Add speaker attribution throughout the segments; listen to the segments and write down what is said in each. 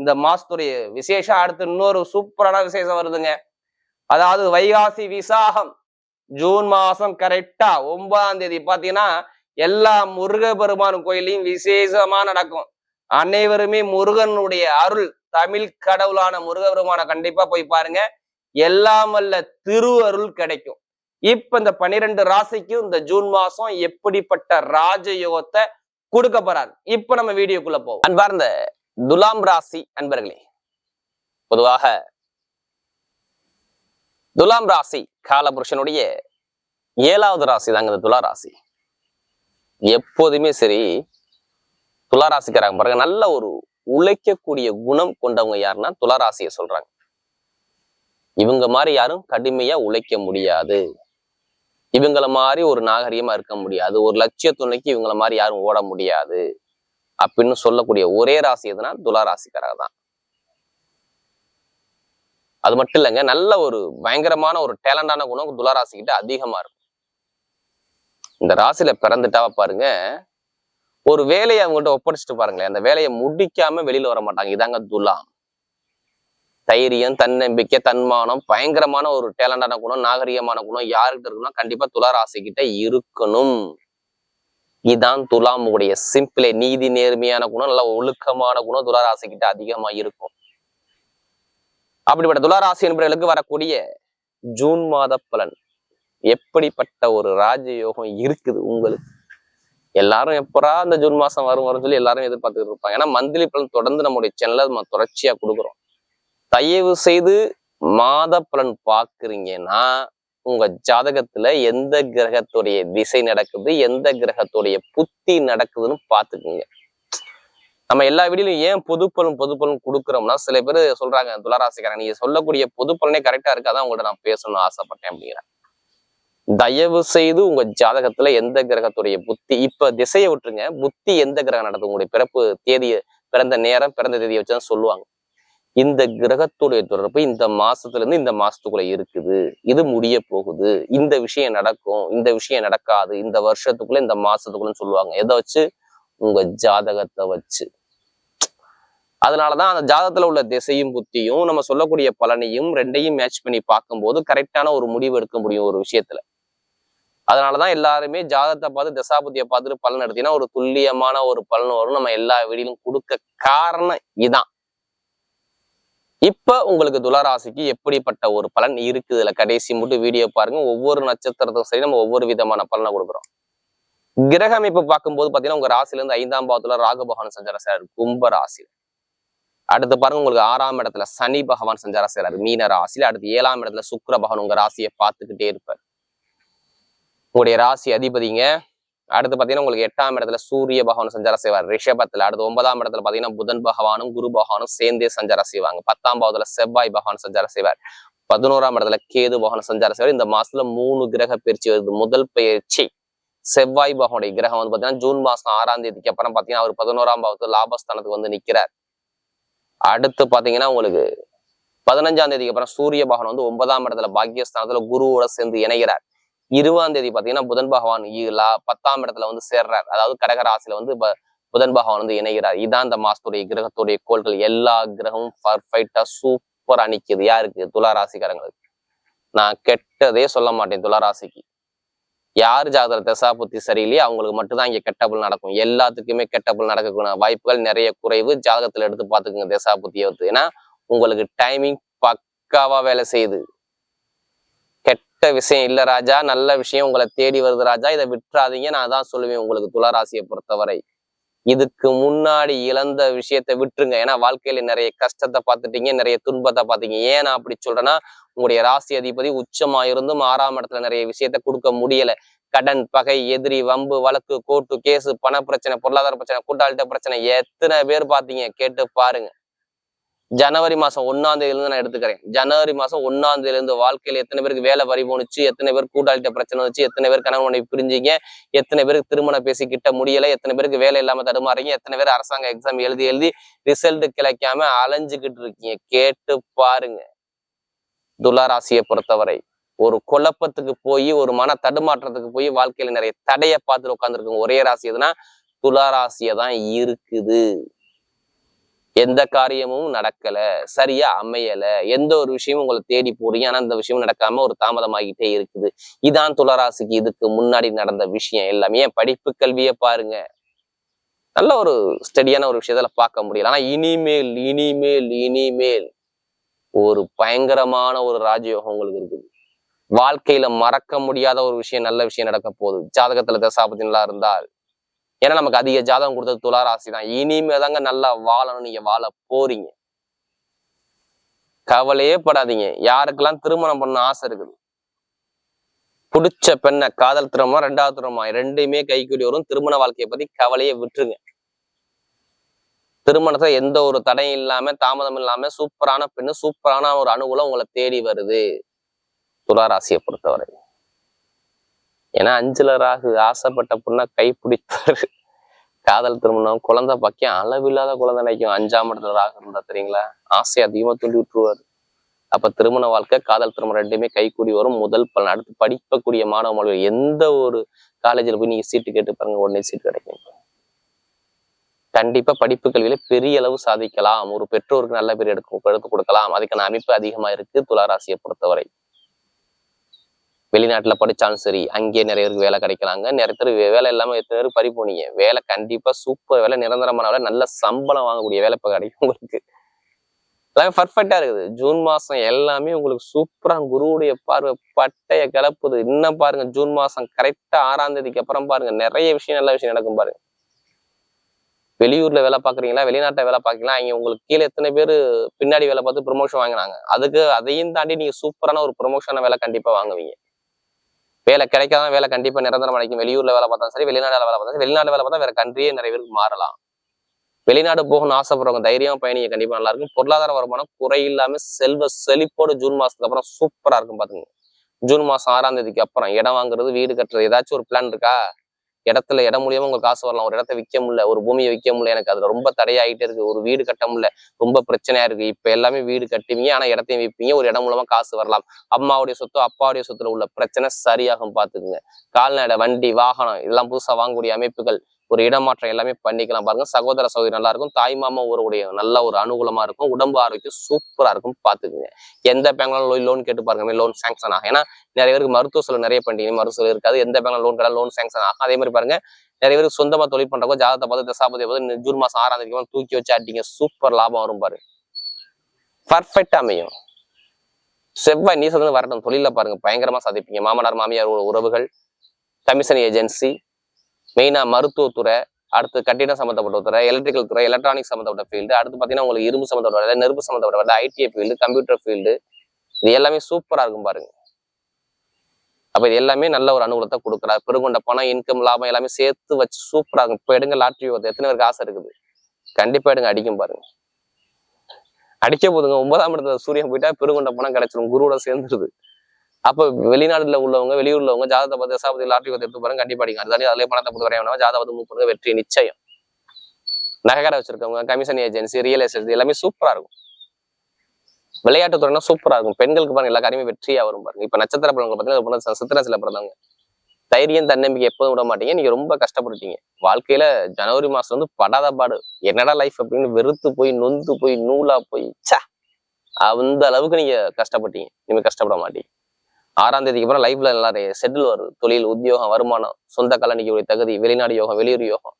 Speaker 1: இந்த மாசத்துடைய விசேஷம் அடுத்து இன்னொரு சூப்பரான விசேஷம் வருதுங்க. அதாவது வைகாசி விசாகம். ஜூன் மாசம் கரெக்டா ஒன்பதாம் தேதி. பாத்தீங்கன்னா எல்லா முருக பெருமான் கோயிலையும் விசேஷமா நடக்கும். அனைவருமே முருகனுடைய அருள் தமிழ் கடவுளான முருகபெருமான கண்டிப்பா போய் பாருங்க. எல்லாம் வல்ல திரு அருள் கிடைக்கும். இப்ப இந்த பனிரெண்டு ராசிக்கும் இந்த ஜூன் மாசம் எப்படிப்பட்ட ராஜயோகத்தை கொடுக்க போறாரு? இப்ப நம்ம வீடியோக்குள்ள போவோம். அன்பார்ந்த துலாம் ராசி அன்பர்களே பொதுவாக துலாம் ராசி காலபுருஷனுடைய ஏழாவது ராசி தாங்க இந்த துலா ராசி. எப்போதுமே சரி துலா ராசிக்காரங்க பாருங்க நல்ல ஒரு உழைக்கக்கூடிய குணம் கொண்டவங்க யாருன்னா துலா ராசியை சொல்றாங்க. இவங்க மாதிரி யாரும் கடுமையா உழைக்க முடியாது. இவங்கள மாதிரி ஒரு நாகரிகமா இருக்க முடியாது. ஒரு லட்சிய துணைக்கு இவங்கள மாதிரி யாரும் ஓட முடியாது. அப்படின்னு சொல்லக்கூடிய ஒரே ராசி எதுனா துலா ராசிக்காரங்க தான். அது மட்டும் இல்லைங்க நல்ல ஒரு பயங்கரமான ஒரு டேலண்டான குணம் துலா ராசி கிட்ட அதிகமா இருக்கும். இந்த ராசியில பிறந்துட்டா பாருங்க ஒரு வேலையை அவங்கள்ட்ட ஒப்படைச்சிட்டு பாருங்களேன் அந்த வேலையை முடிக்காம வெளியில வர மாட்டாங்க. இதாங்க துலாம் தைரியம் தன்னம்பிக்கை தன்மானம் பயங்கரமான ஒரு டேலண்டான குணம் நாகரிகமான குணம் யாருக்கிட்ட இருக்குன்னா கண்டிப்பா துலா ராசி இருக்கணும். இதுதான் துலாம் உடைய சிம்பிளே நீதி நேர்மையான குணம் நல்ல ஒழுக்கமான குணம் துலாராசி கிட்ட அதிகமா இருக்கும். அப்படிப்பட்ட துலா ராசி என்பவர்களுக்கு வரக்கூடிய ஜூன் மாத பலன். எப்படிப்பட்ட ஒரு ராஜயோகம் இருக்குது உங்களுக்கு? எல்லாரும் எப்பரா அந்த ஜூன் மாசம் வரும் வரும் சொல்லி எல்லாரும் எதிர்பார்த்துட்டு இருப்பாங்க. ஏன்னா மந்த்லி பலன் தொடர்ந்து நம்முடைய சேனல்ல நம்ம தொடர்ச்சியா கொடுக்குறோம். தயவு செய்து மாத பலன் பாக்குறீங்கன்னா உங்க ஜாதகத்துல எந்த கிரகத்துடைய திசை நடக்குது எந்த கிரகத்துடைய புத்தி நடக்குதுன்னு பாத்துக்குங்க நம்ம எல்லா வீடியிலும் ஏன் பொதுப்பலன் பொதுப்பலன் கொடுக்குறோம்னா சில பேர் சொல்றாங்க துளாராசிக்காரங்க நீங்க சொல்லக்கூடிய பொதுப்பலனே கரெக்டா கரெக்டா இருக்காதான் உங்கள்ட்ட நான் பேசணும்னு ஆசைப்பட்டேன் அப்படிங்கிறேன் தயவு செய்து உங்க ஜாதகத்துல எந்த கிரகத்துடைய புத்தி இப்ப திசையை விட்டுருங்க புத்தி எந்த கிரகம் நடக்கும் உங்களுடைய பிறப்பு தேதியை பிறந்த நேரம் பிறந்த தேதியை வச்சுதான் சொல்லுவாங்க. இந்த கிரகத்துடைய தொடர்பு இந்த மாசத்துல இருந்து இந்த மாசத்துக்குள்ள இருக்குது. இது முடிய போகுது. இந்த விஷயம் நடக்கும். இந்த விஷயம் நடக்காது. இந்த வருஷத்துக்குள்ள இந்த மாசத்துக்குள்ளன்னு சொல்லுவாங்க. எதை வச்சு? உங்க ஜாதகத்தை வச்சு. அதனாலதான் அந்த ஜாதகத்துல உள்ள திசையும் புத்தியும் நம்ம சொல்லக்கூடிய பலனையும் ரெண்டையும் மேட்ச் பண்ணி பார்க்கும்போது கரெக்டான ஒரு முடிவு எடுக்க முடியும் ஒரு விஷயத்துல. அதனாலதான் எல்லாருமே ஜாதகத்தை பார்த்து தசாபுத்தியை பார்த்துட்டு பலன் எடுத்தீங்கன்னா ஒரு துல்லியமான ஒரு பலன் வரும். நம்ம எல்லா வீடியிலும் கொடுக்க காரணம் இதான். இப்ப உங்களுக்கு துளாராசிக்கு எப்படிப்பட்ட ஒரு பலன் இருக்குது? இதுல கடைசி மட்டும் வீடியோ பாருங்க. ஒவ்வொரு நட்சத்திரத்தும் சரி நம்ம ஒவ்வொரு விதமான பலனை கொடுக்குறோம். கிரக அமைப்பு பார்க்கும்போது பாத்தீங்கன்னா உங்க ராசில இருந்து ஐந்தாம் பாவத்துல ராகு பகவான் சஞ்சார சார் கும்ப ராசியில. அடுத்து பாருங்க உங்களுக்கு ஆறாம் இடத்துல சனி பகவான் சஞ்சார செய்றாரு. மீன ராசியில. அடுத்து ஏழாம் இடத்துல சுக்கர பகவான் உங்க ராசியை பார்த்துக்கிட்டே இருப்பார். உங்களுடைய ராசி அதிபதிங்க அடுத்து பாத்தீங்கன்னா உங்களுக்கு எட்டாம் இடத்துல சூரிய பகவான் சஞ்சாரம் செய்வார். ரிஷபத்துல அடுத்து ஒன்பதாம் இடத்துல பாத்தீங்கன்னா புதன் பகவானும் குரு பகவானும் சேர்ந்தே சஞ்சாரம் செய்வாங்க. பத்தாம் பாவத்துல செவ்வாய் பகவான் சஞ்சாரம் செய்வார். பதினோராம் இடத்துல கேது பகவான் சஞ்சாரம் செய்வார். இந்த மாசத்துல மூணு கிரக பயிற்சி வருது. முதல் பயிற்சி செவ்வாய் பகவானுடைய கிரகம் வந்து பாத்தீங்கன்னா ஜூன் மாசம் ஆறாம் தேதிக்கு அப்புறம் பாத்தீங்கன்னா அவர் பதினோராம் பாவத்து லாபஸ்தானத்துக்கு வந்து நிற்கிறார் அடுத்து பாத்தீங்கன்னா உங்களுக்கு பதினஞ்சாம் தேதிக்கு அப்புறம் சூரிய பகவான் வந்து ஒன்பதாம் இடத்துல பாக்கியஸ்தானத்துல குருவோட சேர்ந்து இணைகிறார். இருபதாம் தேதி பார்த்தீங்கன்னா புதன் பகவான் ஈலா பத்தாம் இடத்துல வந்து சேர்றார். அதாவது கடகராசியில வந்து ப- புதன் பகவான் வந்து இணைகிறார். இதான் இந்த மாசத்துடைய கிரகத்துடைய கோள்கள். எல்லா கிரகமும் பர்ஃபெக்டா சூப்பரா நிக்குது. யாருக்கு? துளாராசிக்காரங்களுக்கு நான் கெட்டதே சொல்ல மாட்டேன் துளாராசிக்கு யார் ஜாதக தசாபுத்தி சரியில்லையே அவங்களுக்கு மட்டும்தான் இங்க கெட்டபுள் நடக்கும். எல்லாத்துக்குமே கெட்டபுள் நடக்கக்கூடிய வாய்ப்புகள் நிறைய குறைவு. ஜாதகத்துல எடுத்து பாத்துக்கோங்க தசாபுத்தியை வந்து. ஏன்னா உங்களுக்கு டைமிங் பக்காவா வேலை செய்யுது. கெட்ட விஷயம் இல்லை ராஜா. நல்ல விஷயம் உங்களை தேடி வருது ராஜா. இதை விட்டுறாதீங்க. நான் தான் சொல்லுவேன் உங்களுக்கு துளாராசியை பொறுத்தவரை. இதுக்கு முன்னாடி இழந்த விஷயத்தை விட்டுருங்க. ஏன்னா வாழ்க்கையில நிறைய கஷ்டத்தை பார்த்துட்டீங்க நிறைய துன்பத்தை பார்த்தீங்க ஏன் நான் அப்படி சொல்றேன்னா உங்களுடைய ராசி அதிபதி உச்சமா இருந்தும் ஆறாம் இடத்துல நிறைய விஷயத்த கொடுக்க முடியல. கடன் பகை எதிரி வம்பு வழக்கு கோர்ட்டு கேஸு பண பிரச்சனை பொருளாதார பிரச்சனை கூட்டாளிட்ட பிரச்சனை எத்தனை பேர் பார்த்தீங்க? கேட்டு பாருங்க. ஜனவரி மாசம் ஒன்னாம் தேதியிலிருந்து நான் எடுத்துக்கிறேன். ஜனவரி மாசம் ஒன்னாம் தேதியில இருந்து வாழ்க்கையில எத்தனை பேருக்கு வேலை வரி போணுச்சு எத்தனை பேர் கூட்டாளிட்ட பிரச்சனை வச்சு எத்தனை பேர் கணவன் மனைவி பிரிஞ்சிங்க எத்தனை பேருக்கு திருமணம் பேசி கிட்ட முடியல எத்தனை பேருக்கு வேலை இல்லாம தடுமாறீங்க எத்தனை பேர் அரசாங்க எக்ஸாம் எழுதி எழுதி ரிசல்ட் கிடைக்காம அலைஞ்சுக்கிட்டு இருக்கீங்க. கேட்டு பாருங்க. துளாராசியை பொறுத்தவரை ஒரு குழப்பத்துக்கு போய் ஒரு மன தடுமாற்றத்துக்கு போய் வாழ்க்கையில நிறைய தடைய பார்த்துட்டு உட்காந்துருக்குங்க ஒரே ராசி எதுனா துளாராசியை தான் இருக்குது. எந்த காரியமும் நடக்கல சரியா அமையல எந்த ஒரு விஷயமும் உங்களை தேடி போறீங்க. ஆனா அந்த விஷயம் நடக்காம ஒரு தாமதமாகிட்டே இருக்குது. இதான் துளராசிக்கு இதுக்கு முன்னாடி நடந்த விஷயம். எல்லாமே ஏன் படிப்பு கல்வியை பாருங்க. நல்ல ஒரு ஸ்டடியான ஒரு விஷயத்துல பார்க்க முடியல. ஆனா இனிமேல் இனிமேல் இனிமேல் ஒரு பயங்கரமான ஒரு ராஜயோகம் உங்களுக்கு இருக்குது. வாழ்க்கையில மறக்க முடியாத ஒரு விஷயம் நல்ல விஷயம் நடக்க போகுது. ஜாதகத்துல தசாபதி நல்லா இருந்தால் ஏன்னா நமக்கு அதிக ஜாதகம் கொடுத்தது துளாராசி தான். இனிமே தாங்க நல்லா வாழணும் நீங்க வாழ போறீங்க. கவலையே படாதீங்க. யாருக்கெல்லாம் திருமணம் பண்ண ஆசை இருக்குது? பிடிச்ச பெண்ணை காதல் திருமணமா ரெண்டாவது திருமணமா? ரெண்டுமே கைக்கூடி வரும். திருமண வாழ்க்கையை பத்தி கவலையே விட்டுருங்க. திருமணத்துல எந்த ஒரு தடையும் இல்லாம தாமதம் இல்லாம சூப்பரான பெண்ணு சூப்பரான ஒரு அனுகூலம் உங்களை தேடி வருது. துளாராசியை பொறுத்தவரை. ஏன்னா அஞ்சுல ராகு ஆசைப்பட்ட பொண்ணை கைப்பிடிப்பாரு காதல் திருமணம் குழந்தை பாக்கியம் அளவில்லாத குழந்தை நினைக்கும் அஞ்சாம் இடத்துல ராகு இருந்தா தெரியுங்களா? ஆசை அதிகமா தூண்டி விட்டுருவாரு. அப்ப திருமண வாழ்க்கை காதல் திருமணம் ரெண்டுமே கைக்கூடி வரும். முதல் பலன். அடுத்து படிக்கக்கூடிய மாணவ மாணவர்கள் எந்த ஒரு காலேஜில் போய் நீங்க சீட்டு கேட்டு பாருங்க உடனே சீட் கிடைக்கும். கண்டிப்பா படிப்பு கல்வியில பெரிய அளவு சாதிக்கலாம். ஒரு பெற்றோருக்கு நல்ல பேர் எடுக்க எடுத்து கொடுக்கலாம். அதுக்கான அமைப்பு அதிகமா இருக்கு. துளாராசியை பொறுத்தவரை. வெளிநாட்டில் படிச்சாலும் சரி அங்கேயே நிறைய பேருக்கு வேலை கிடைக்கலாங்க. நிறைய பேர் வேலை இல்லாமல் எத்தனை பேர் பறி போனீங்க வேலை கண்டிப்பாக சூப்பர் வேலை நிரந்தரமான வேலை. நல்ல சம்பளம் வாங்கக்கூடிய வேலை இப்போ கிடைக்கும் உங்களுக்கு. எல்லாமே பர்ஃபெக்டாக இருக்குது. ஜூன் மாசம் எல்லாமே உங்களுக்கு சூப்பராக குருவுடைய பார்வை பட்டைய கிளப்புது. இன்னும் பாருங்க ஜூன் மாசம் கரெக்டாக ஆறாம் தேதிக்கு அப்புறம் பாருங்க நிறைய விஷயம் நல்ல விஷயம் நடக்கும் பாருங்க. வெளியூர்ல வேலை பாக்குறீங்களா வெளிநாட்டில் வேலை பார்க்கலாம் இங்க உங்களுக்கு கீழே எத்தனை பேர் பின்னாடி வேலை பார்த்து ப்ரொமோஷன் வாங்கினாங்க? அதுக்கு அதையும் தாண்டி நீங்க சூப்பரான ஒரு ப்ரொமோஷனான வேலை கண்டிப்பா வாங்குவீங்க. வேலை கிடைக்காத வேலை கண்டிப்பா நிரந்தரம் அடைக்கும். வெளியூர்ல வேலை பார்த்தாலும் சரி வெளிநாடு வேலை பார்த்தா சரி வெளிநாடு வேலை பார்த்தா வேற கண்ட்ரியே நிறைய பேருக்கு மாறலாம். வெளிநாடு போகணும்னு ஆசைப்படுறவங்க தைரியம் பயணிங்க கண்டிப்பா நல்லா இருக்கும். பொருளாதார வருமானம் குறையில்லாம செல்வ செழிப்போடு ஜூன் மாதத்துக்கு அப்புறம் சூப்பரா இருக்கும் பார்த்துங்க ஜூன் மாசம் ஆறாம் தேதிக்கு அப்புறம் இடம் வாங்குறது வீடு கட்டுறது ஏதாச்சும் ஒரு பிளான் இருக்கா? இடத்துல இடம் மூலியமா உங்களுக்கு காசு வரலாம். ஒரு இடத்த விற்க முடியல ஒரு பூமியை விற்க முடியல எனக்கு அதுல ரொம்ப தடையாயிட்டே இருக்கு. ஒரு வீடு கட்ட முடியல ரொம்ப பிரச்சனையா இருக்கு. இப்ப எல்லாமே வீடு கட்டுவீங்க ஆனா இடத்தையும் விற்பீங்க ஒரு இடம் மூலமா காசு வரலாம். அம்மாவுடைய சொத்து அப்பாவுடைய சொத்துல உள்ள பிரச்சனை சரியாகும் பாத்துக்குங்க. கால்நடை வண்டி வாகனம் இதெல்லாம் புதுசா வாங்கக்கூடிய அமைப்புகள் ஒரு இடமாற்றம் எல்லாமே பண்ணிக்கலாம் பாருங்க. சகோதர சகோதரி நல்லா இருக்கும் தாய் மாமா ஊருடைய நல்ல ஒரு அனுகூலமா இருக்கும். உடம்பு ஆரோக்கியம் சூப்பரா இருக்கும். பாத்துக்குங்க. எந்த பேங்க்ல லோன் கேட்டு பாருங்க. லோன் சாங்ஷன் ஆகும். ஏன்னா நிறைய பேருக்கு மருத்துவ செலவு நிறைய பண்ணிட்டீங்க மருத்துவ செலவு இருக்காது. எந்த பேங்க்ல லோன் கேட்டாலும் லோன் சாங்ஷன் ஆகும். அதே மாதிரி பாருங்க. நிறைய பேருக்கு சொந்தமா தொழில் பண்றவங்க ஜாதகத்தை பார்த்து தசாபதி பார்த்து ஜூன் மாசம் ஆறாம் தேதி தூக்கி வச்சு அடிங்க. சூப்பர் லாபம் வரும் பாரு பர்ஃபெக்ட் அமையும். செவ்வாய் நீ சொல்றது வரட்டும். தொழில பாருங்க. பயங்கரமா சாதிப்பீங்க மாமனார் மாமியார் உறவுகள் கமிஷன் ஏஜென்சி மெயினா மருத்துவத்துறை அடுத்து கட்டிடம் சம்மந்தப்பட்ட துறை எலக்ட்ரிக்கல் துறை எலக்ட்ரானிக் சம்மந்தப்பட்ட ஃபீல்டு அடுத்து பார்த்தீங்கன்னா உங்களுக்கு இரும்பு சம்மந்தப்பட்ட வேலை நெருப்பு சம்மந்தப்பட்ட வேலை ஐடிஐ ஃபீல்டு கம்ப்யூட்டர் ஃபீல்டு இது எல்லாமே சூப்பரா இருக்கும் பாருங்க. அப்ப இது எல்லாமே நல்ல ஒரு அனுகூலத்தை கொடுக்குறாரு பெருங்கொண்ட பணம் இன்கம் லாபம் எல்லாமே சேர்த்து வச்சு சூப்பரா இருக்கும். இப்போ எடுங்க லாட்ரி எத்தனை பேருக்கு ஆசை இருக்குது? கண்டிப்பா எடுங்க அடிக்கும் பாருங்க. அடிக்க போதுங்க. ஒன்பதாம் இடத்துல சூரியன் போயிட்டா பெருங்கொண்ட பணம் கிடைச்சிடும் குருவோட சேர்ந்துருது. அப்ப வெளிநாடுல உள்ளவங்க வெளியூர்ல உள்ளவங்க ஜாதகத்தை பார்த்து தசாபதி லாட்ரி எடுத்து பாருங்க கண்டிப்பா அடிங்க அதுதாண்டி அதிலே பணத்தை போட்டு வரையா ஜாதகத்தை மூவ் பண்ணுங்க வெற்றி நிச்சயம். நகைக்கடை வச்சிருக்கவங்க கமிஷன் ஏஜென்சி ரியல் எஸ்டேட் எல்லாமே சூப்பரா இருக்கும். விளையாட்டு துறைனா சூப்பரா இருக்கும். பெண்களுக்கு பாருங்க எல்லா காரியமே வெற்றியா வரும் பாருங்க. இப்ப நட்சத்திர படங்கள் பார்த்தீங்கன்னா சித்திரசில பிறந்தவங்க தைரியம் தன்னம்பிக்கை எப்போதும் விட மாட்டீங்க. நீங்க ரொம்ப கஷ்டப்பட்டுட்டீங்க. வாழ்க்கையில ஜனவரி மாசம் வந்து படாத பாடு. என்னடா லைஃப் அப்படின்னு வெறுத்து போய் நொந்து போய் நூலா போய் சா அந்த அளவுக்கு நீங்க கஷ்டப்பட்டீங்க. நீங்க கஷ்டப்பட மாட்டீங்க. ஆறாம் தேதிக்கு அப்புறம் லைஃப்ல நல்லா செட்டில் வருது தொழில் உத்தியோகம் வருமானம் சொந்த கலனிக்கக்கூடிய தகுதி வெளிநாடு யோகம் வெளியூர் யோகம்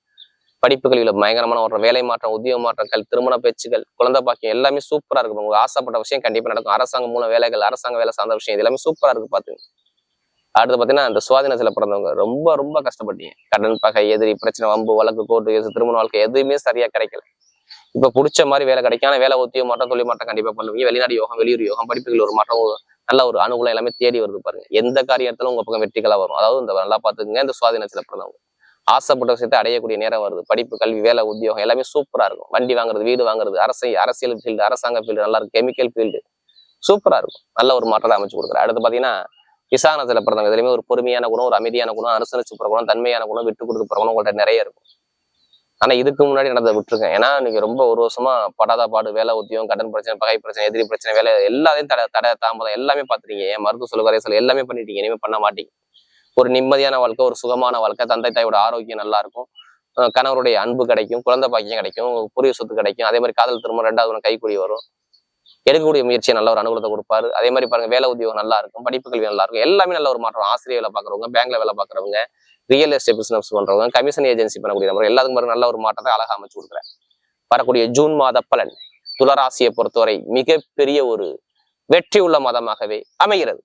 Speaker 1: படிப்பு பயங்கரமான ஒரு வேலை மாற்றம் உத்தியோக மாற்றங்கள் திருமண பேச்சுகள் குழந்தை பாக்கியம் எல்லாமே சூப்பரா இருக்கும். உங்களுக்கு ஆசைப்பட்ட விஷயம் கண்டிப்பா நடக்கும். அரசாங்கம் மூலம் வேலைகள் அரசாங்க வேலை சார்ந்த விஷயம் இது எல்லாமே சூப்பரா இருக்கு பாத்துங்க அடுத்து பாத்தீங்கன்னா அந்த சுவாதினத்துல பிறந்தவங்க ரொம்ப ரொம்ப கஷ்டப்பட்டீங்க. கடன் பகை எதிரி பிரச்சனை வம்பு வழக்கு கோர்ட்டு திருமண வாழ்க்கை எதுவுமே சரியா கிடைக்கல. இப்ப பிடிச்ச மாதிரி வேலை கிடைக்கும். ஆனா வேலை உத்தியோக மாற்றம் தொழில் மாற்றம் கண்டிப்பா பண்ணுவீங்க. வெளிநாடு யோகம் வெளியூர் யோகம் படிப்புகள் ஒரு மாற்றம். நல்ல ஒரு அனுகூலம் எல்லாமே தேடி வருது பாருங்க. எந்த காரியத்திலும் உங்க பக்கம் வெற்றிகளா வரும். அதாவது இந்த நல்லா பாத்துக்கங்க இந்த சுவாதினத்துல பிறந்தவங்க ஆசைப்பட்ட விஷயத்தை அடையக்கூடிய நேரம் வருது. படிப்பு கல்வி வேலை உத்தியோகம் எல்லாமே சூப்பரா இருக்கும். வண்டி வாங்குறது வீடு வாங்குறது அரசு அரசியல் ஃபீல்டு அரசாங்க ஃபீல்டு நல்லா இருக்கும். கெமிக்கல் ஃபீல்டு சூப்பரா இருக்கும். நல்ல ஒரு மாற்றத்தை அமைச்சு கொடுக்குறேன் அடுத்து பாத்தீங்கன்னா விசாரணத்துல பிறந்தவங்க இதுலயுமே ஒரு பொறுமையான குணம் ஒரு அமைதியான குணம் அனுசரிச்சு போற குணம் தன்மையான குணம் விட்டு கொடுத்து போற குணம் நிறைய இருக்கும். ஆனா இதுக்கு முன்னாடி நடந்த விட்டுருக்கேன். ஏன்னா நீங்க ரொம்ப ஒரு வருஷமா படாத பாடு வேலை உத்தியோகம் கடன் பிரச்சனை பகை பிரச்சனை எதிரி பிரச்சனை வேலை எல்லாத்தையும் தடை தடை தாமதம் எல்லாமே பாத்துறீங்க ஏன் மருத்துவ சொல்லு வரை சொல்ல எல்லாமே பண்ணிட்டீங்க. இனிமே பண்ண மாட்டீங்க. ஒரு நிம்மதியான வாழ்க்கை ஒரு சுகமான வாழ்க்கை. தந்தை தாயோட ஆரோக்கியம் நல்லா இருக்கும். கணவருடைய அன்பு கிடைக்கும் குழந்தை பாக்கியம் கிடைக்கும் புரிய சொத்து கிடைக்கும். அதே மாதிரி காதல் திரும்ப ரெண்டாவது கைக்கூடி வரும். எடுக்கக்கூடிய முயற்சியை நல்ல ஒரு அனுகூலத்தை கொடுப்பாரு. அதே மாதிரி பாருங்க வேலை உத்தியோகம் நல்லா இருக்கும் படிப்பு கல்வி நல்லா இருக்கும். எல்லாமே நல்ல ஒரு மாற்றம். ஆசிரியர் வேலை பார்க்குறவங்க பேங்க்ல வேலை பார்க்குறவங்க ரியல் எஸ்டேட் பிசினஸ் பண்றவங்க கமிஷன் ஏஜென்சி பண்ணக்கூடிய நபர் எல்லாத்துக்கும் பாருங்க நல்ல ஒரு மாற்றத்தை அழகா அமைச்சு கொடுக்குறேன் வரக்கூடிய ஜூன் மாத பலன் துளராசியை பொறுத்தவரை மிகப்பெரிய ஒரு வெற்றி உள்ள மாதமாகவே அமைகிறது.